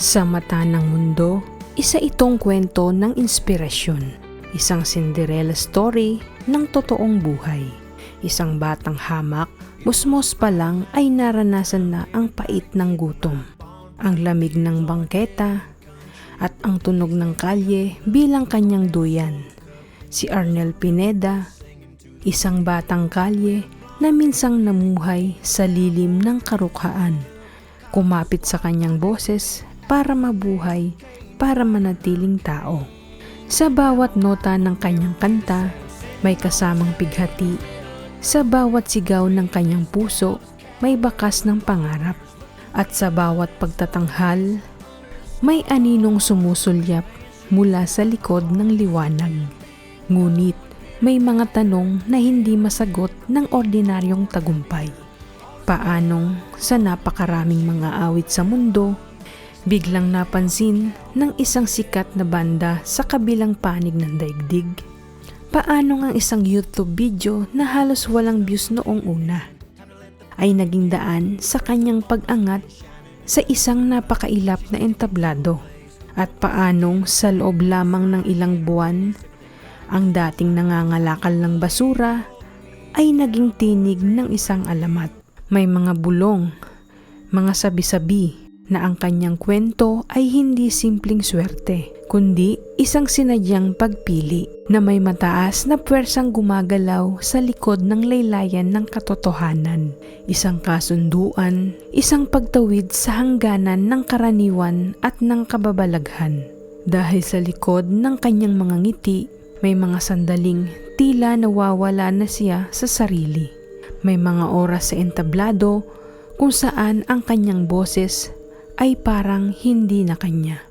Sa mata ng mundo, isa itong kwento ng inspirasyon. Isang Cinderella story ng totoong buhay. Isang batang hamak, musmos pa lang ay naranasan na ang pait ng gutom. Ang lamig ng bangketa at ang tunog ng kalye bilang kanyang duyan. Si Arnel Pineda, isang batang kalye na minsang namuhay sa lilim ng karukhaan. Kumapit sa kanyang boses para mabuhay, para manatiling tao. Sa bawat nota ng kanyang kanta, may kasamang pighati. Sa bawat sigaw ng kanyang puso, may bakas ng pangarap. At sa bawat pagtatanghal, may aninong sumusulyap mula sa likod ng liwanag. Ngunit may mga tanong na hindi masagot ng ordinaryong tagumpay. Paanong sa napakaraming mga awit sa mundo, biglang napansin ng isang sikat na banda sa kabilang panig ng daigdig? Paano ang isang YouTube video na halos walang views noong una ay naging daan sa kanyang pag-angat sa isang napakailap na entablado? At paanong sa loob lamang ng ilang buwan, ang dating nangangalakal ng basura ay naging tinig ng isang alamat. May mga bulong, mga sabi-sabi na ang kanyang kwento ay hindi simpleng swerte, kundi isang sinadyang pagpili na may mataas na puwersang gumagalaw sa likod ng laylayan ng katotohanan. Isang kasunduan, isang pagtawid sa hangganan ng karaniwan at ng kababalaghan. Dahil sa likod ng kanyang mga ngiti, may mga sandaling tila nawawala na siya sa sarili. May mga oras sa entablado kung saan ang kanyang boses ay parang hindi na kanya.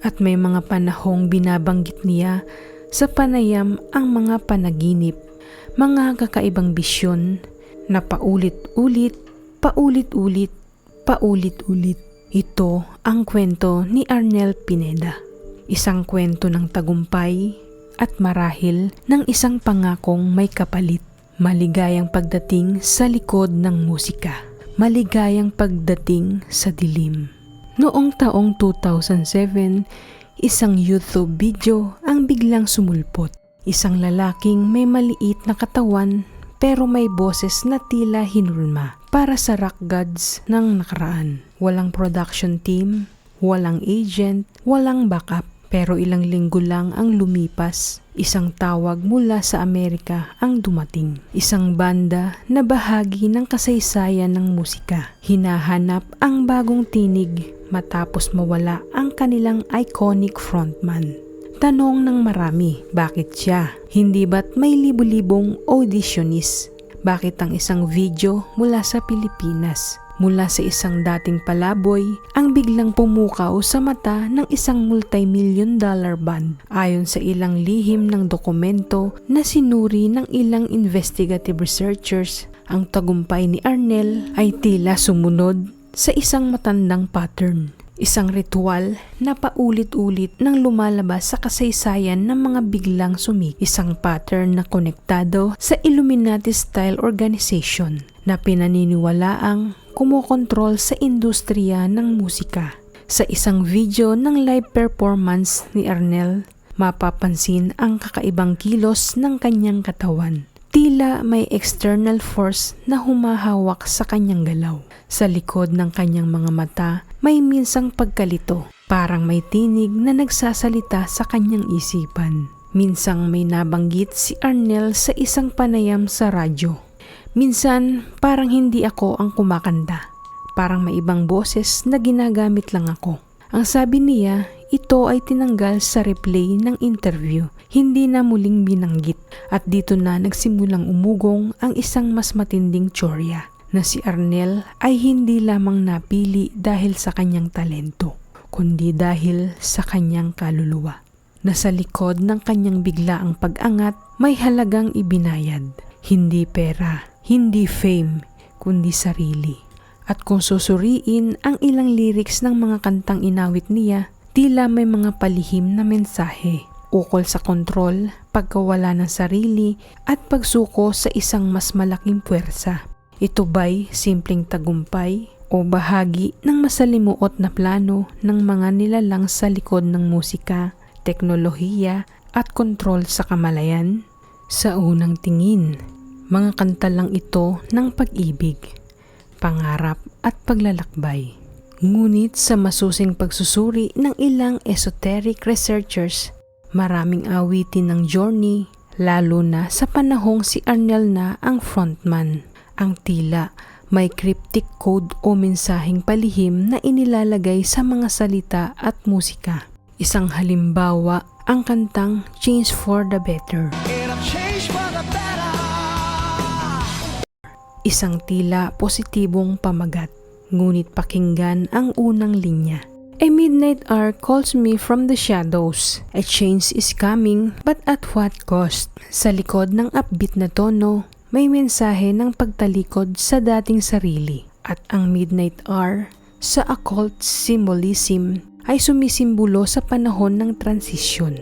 At may mga panahong binabanggit niya sa panayam ang mga panaginip, mga kakaibang bisyon na paulit-ulit, paulit-ulit, paulit-ulit. Ito ang kwento ni Arnel Pineda. Isang kwento ng tagumpay at marahil ng isang pangakong may kapalit. Maligayang pagdating sa likod ng musika. Maligayang pagdating sa dilim. Noong taong 2007, isang YouTube video ang biglang sumulpot. Isang lalaking may maliit na katawan pero may boses na tila hinulma para sa rock gods ng nakaraan. Walang production team, walang agent, walang backup. Pero ilang linggo lang ang lumipas, isang tawag mula sa Amerika ang dumating. Isang banda na bahagi ng kasaysayan ng musika. Hinahanap ang bagong tinig matapos mawala ang kanilang iconic frontman. Tanong ng marami, bakit siya? Hindi ba't may libu-libong auditionist? Bakit ang isang video mula sa Pilipinas mula sa isang dating palaboy ang biglang pumukaw sa mata ng isang multi-million dollar band. Ayon sa ilang lihim ng dokumento na sinuri ng ilang investigative researchers, ang tagumpay ni Arnel ay tila sumunod sa isang matandang pattern. Isang ritual na paulit-ulit nang lumalabas sa kasaysayan ng mga biglang sumik. Isang pattern na konektado sa Illuminati-style organization na pinaniniwalaang kumokontrol sa industriya ng musika. Sa isang video ng live performance ni Arnel, mapapansin ang kakaibang kilos ng kanyang katawan. Tila may external force na humahawak sa kanyang galaw. Sa likod ng kanyang mga mata, may minsang pagkalito. Parang may tinig na nagsasalita sa kanyang isipan. Minsang may nabanggit si Arnel sa isang panayam sa radyo Minsan, parang hindi ako ang kumakanta. Parang may ibang boses na ginagamit lang ako. Ang sabi niya, ito ay tinanggal sa replay ng interview. Hindi na muling binanggit at dito na nagsimulang umugong ang isang mas matinding tsorya na si Arnel ay hindi lamang napili dahil sa kanyang talento, kundi dahil sa kanyang kaluluwa. Nasa likod ng kanyang biglaang pag-angat may halagang ibinayad, hindi pera, hindi fame, kundi sarili. At kung susuriin ang ilang lyrics ng mga kantang inawit niya, tila may mga palihim na mensahe ukol sa kontrol, pagkawala ng sarili at pagsuko sa isang mas malaking puwersa. Ito ba'y simpleng tagumpay o bahagi ng masalimuot na plano ng mga nilalang sa likod ng musika, teknolohiya at kontrol sa kamalayan? Sa unang tingin, mga kanta lang ito ng pag-ibig, pangarap at paglalakbay. Ngunit sa masusing pagsusuri ng ilang esoteric researchers, maraming awitin ng journey, lalo na sa panahong si Arnel na ang frontman. Ang tila may cryptic code o mensaheng palihim na inilalagay sa mga salita at musika. Isang halimbawa ang kantang Change for the Better. Isang tila positibong pamagat, ngunit pakinggan ang unang linya. A midnight hour calls me from the shadows. A change is coming, but at what cost? Sa likod ng upbeat na tono, may mensahe ng pagtalikod sa dating sarili. At ang midnight hour, sa occult symbolism, ay sumisimbolo sa panahon ng transisyon.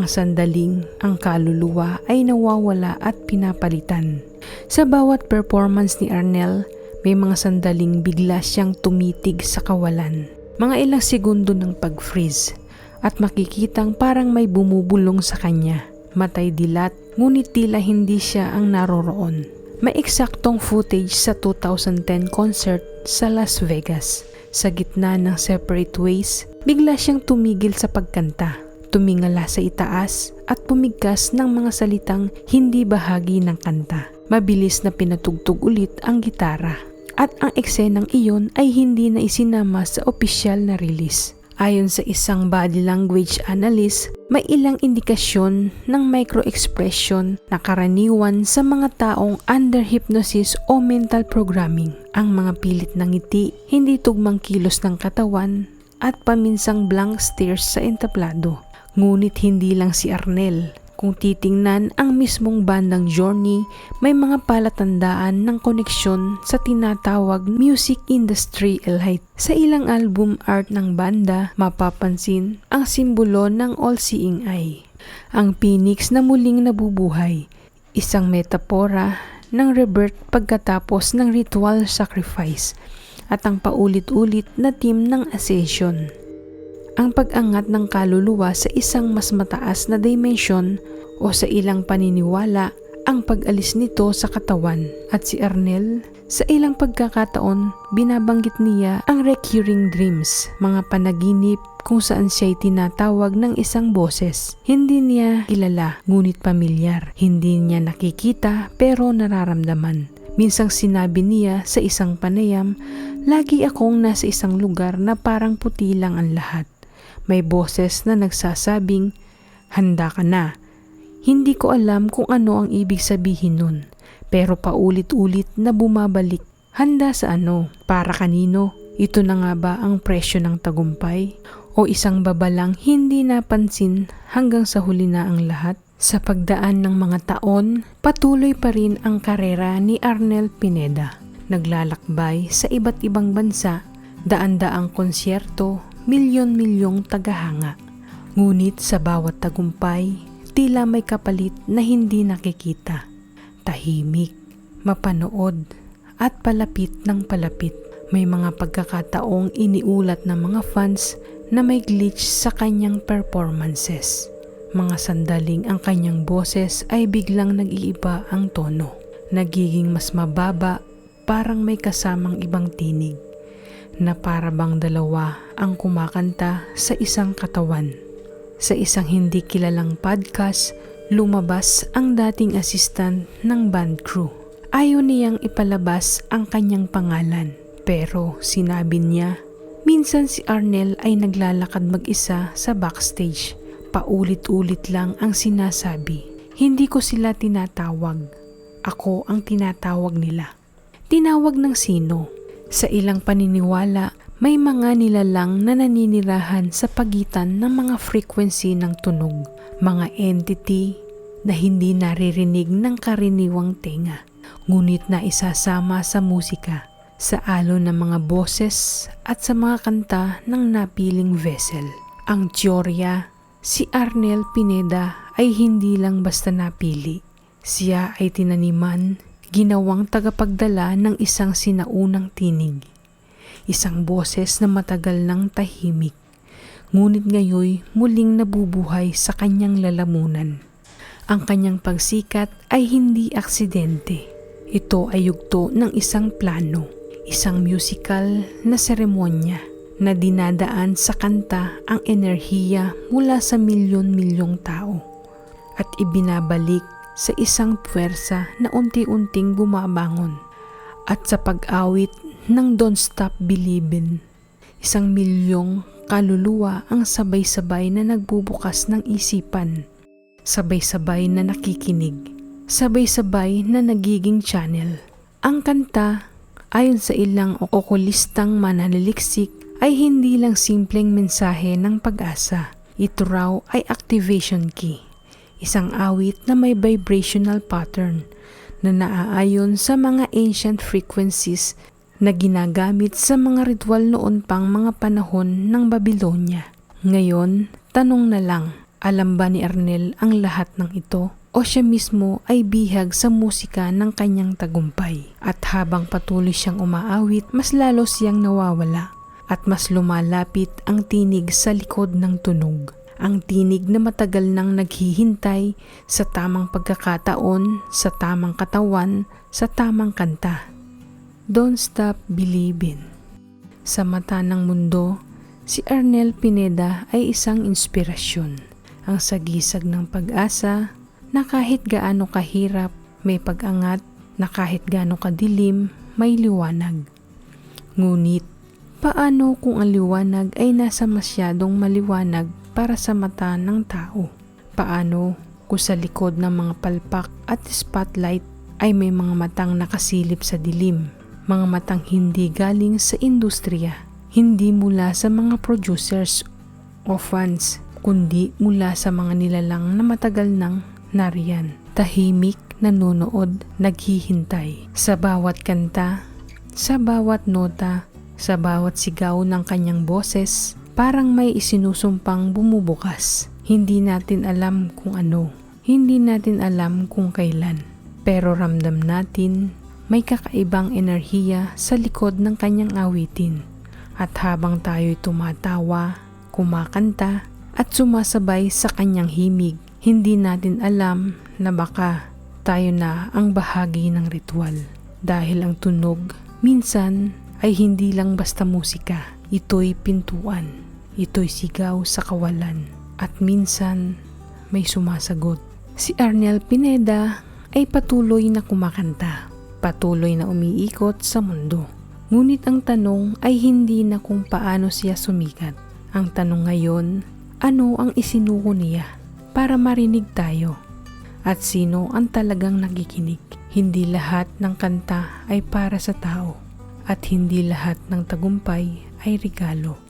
Ang sandaling, ang kaluluwa ay nawawala at pinapalitan. Sa bawat performance ni Arnel, may mga sandaling bigla siyang tumitig sa kawalan. Mga ilang segundo ng pag-freeze at makikitang parang may bumubulong sa kanya. Matay dilat, ngunit tila hindi siya ang naroroon. May eksaktong footage sa 2010 concert sa Las Vegas. Sa gitna ng separate ways, bigla siyang tumigil sa pagkanta. Tumingala sa itaas at pumigkas ng mga salitang hindi bahagi ng kanta. Mabilis na pinatugtog ulit ang gitara at ang eksenang iyon ay hindi na isinama sa opisyal na release. Ayon sa isang body language analyst, may ilang indikasyon ng micro-expression na karaniwan sa mga taong under hypnosis o mental programming. Ang mga pilit ng ngiti, hindi tugmang kilos ng katawan, at paminsang blank stares sa entablado. Ngunit hindi lang si Arnel, kung titingnan ang mismong bandang Journey, may mga palatandaan ng koneksyon sa tinatawag music industry elite. Sa ilang album art ng banda, mapapansin ang simbolo ng all-seeing eye. Ang phoenix na muling nabubuhay, isang metapora ng rebirth pagkatapos ng ritual sacrifice at ang paulit-ulit na team ng ascension ang pag-angat ng kaluluwa sa isang mas mataas na dimension o sa ilang paniniwala ang pag-alis nito sa katawan. At si Arnel, sa ilang pagkakataon, binabanggit niya ang recurring dreams, mga panaginip kung saan siya'y tinatawag ng isang boses. Hindi niya kilala, ngunit pamilyar. Hindi niya nakikita pero nararamdaman. Minsang sinabi niya sa isang panayam, lagi akong nasa isang lugar na parang puti lang ang lahat. May boses na nagsasabing, handa ka na. Hindi ko alam kung ano ang ibig sabihin nun, pero paulit-ulit na bumabalik. Handa sa ano? Para kanino? Ito na nga ba ang presyo ng tagumpay? O isang babalang hindi napansin hanggang sa huli na ang lahat? Sa pagdaan ng mga taon, patuloy pa rin ang karera ni Arnel Pineda. Naglalakbay sa iba't ibang bansa, daan-daang konsyerto, milyon-milyong tagahanga. Ngunit sa bawat tagumpay, tila may kapalit na hindi nakikita. Tahimik, mapanood, at palapit ng palapit. May mga pagkakataong iniulat ng mga fans na may glitch sa kanyang performances. Mga sandaling ang kanyang boses ay biglang nag-iiba ang tono. Nagiging mas mababa, parang may kasamang ibang tinig na para bang dalawa ang kumakanta sa isang katawan. Sa isang hindi kilalang podcast, lumabas ang dating assistant ng band crew. Ayaw niyang ipalabas ang kanyang pangalan. Pero sinabi niya, minsan si Arnel ay naglalakad mag-isa sa backstage. Paulit-ulit lang ang sinasabi. Hindi ko sila tinatawag. Ako ang tinatawag nila. Tinawag ng sino? Sa ilang paniniwala, may mga nilalang na naninirahan sa pagitan ng mga frequency ng tunog, mga entity na hindi naririnig ng karaniwang tenga, ngunit na isasama sa musika, sa alon ng mga boses at sa mga kanta ng napiling vessel. Ang teorya, si Arnel Pineda ay hindi lang basta napili. Siya ay tinaniman ginawang tagapagdala ng isang sinaunang tinig. isang boses na matagal nang tahimik. Ngunit ngayoy muling nabubuhay sa kanyang lalamunan. Ang kanyang pagsikat ay hindi aksidente. Ito ay yugto ng isang plano, isang musical na seremonya na dinadaan sa kanta ang enerhiya mula sa milyon-milyong tao at ibinabalik sa isang puwersa na unti-unting bumabangon. At sa pag-awit ng Don't Stop Believin', isang milyong kaluluwa ang sabay-sabay na nagbubukas ng isipan, sabay-sabay na nakikinig, sabay-sabay na nagiging channel. Ang kanta, ayon sa ilang okulistang mananaliksik, ay hindi lang simpleng mensahe ng pag-asa. Ito raw ay activation key isang awit na may vibrational pattern na naaayon sa mga ancient frequencies na ginagamit sa mga ritual noon pang mga panahon ng Babylonia. Ngayon, tanong na lang, alam ba ni Arnel ang lahat ng ito? O siya mismo ay bihag sa musika ng kanyang tagumpay. At habang patuloy siyang umaawit, mas lalo siyang nawawala at mas lumalapit ang tinig sa likod ng tunog ang tinig na matagal nang naghihintay sa tamang pagkakataon, sa tamang katawan, sa tamang kanta. Don't stop believing. Sa mata ng mundo, si Arnel Pineda ay isang inspirasyon. Ang sagisag ng pag-asa na kahit gaano kahirap, may pag-angat, na kahit gaano kadilim, may liwanag. Ngunit, paano kung ang liwanag ay nasa masyadong maliwanag para sa mata ng tao. Paano kung sa likod ng mga palpak at spotlight ay may mga matang nakasilip sa dilim, mga matang hindi galing sa industriya, hindi mula sa mga producers o fans, kundi mula sa mga nilalang na matagal nang nariyan. Tahimik, nanonood, naghihintay. Sa bawat kanta, sa bawat nota, sa bawat sigaw ng kanyang boses, parang may isinusumpang bumubukas. Hindi natin alam kung ano. Hindi natin alam kung kailan. Pero ramdam natin may kakaibang enerhiya sa likod ng kanyang awitin. At habang tayo'y tumatawa, kumakanta, at sumasabay sa kanyang himig, hindi natin alam na baka tayo na ang bahagi ng ritual. Dahil ang tunog, minsan ay hindi lang basta musika, ito'y pintuan. Ito'y sigaw sa kawalan at minsan may sumasagot. Si Arnel Pineda ay patuloy na kumakanta, patuloy na umiikot sa mundo. Ngunit ang tanong ay hindi na kung paano siya sumikat. Ang tanong ngayon, ano ang isinuko niya para marinig tayo? At sino ang talagang nagikinig? Hindi lahat ng kanta ay para sa tao at hindi lahat ng tagumpay ay regalo.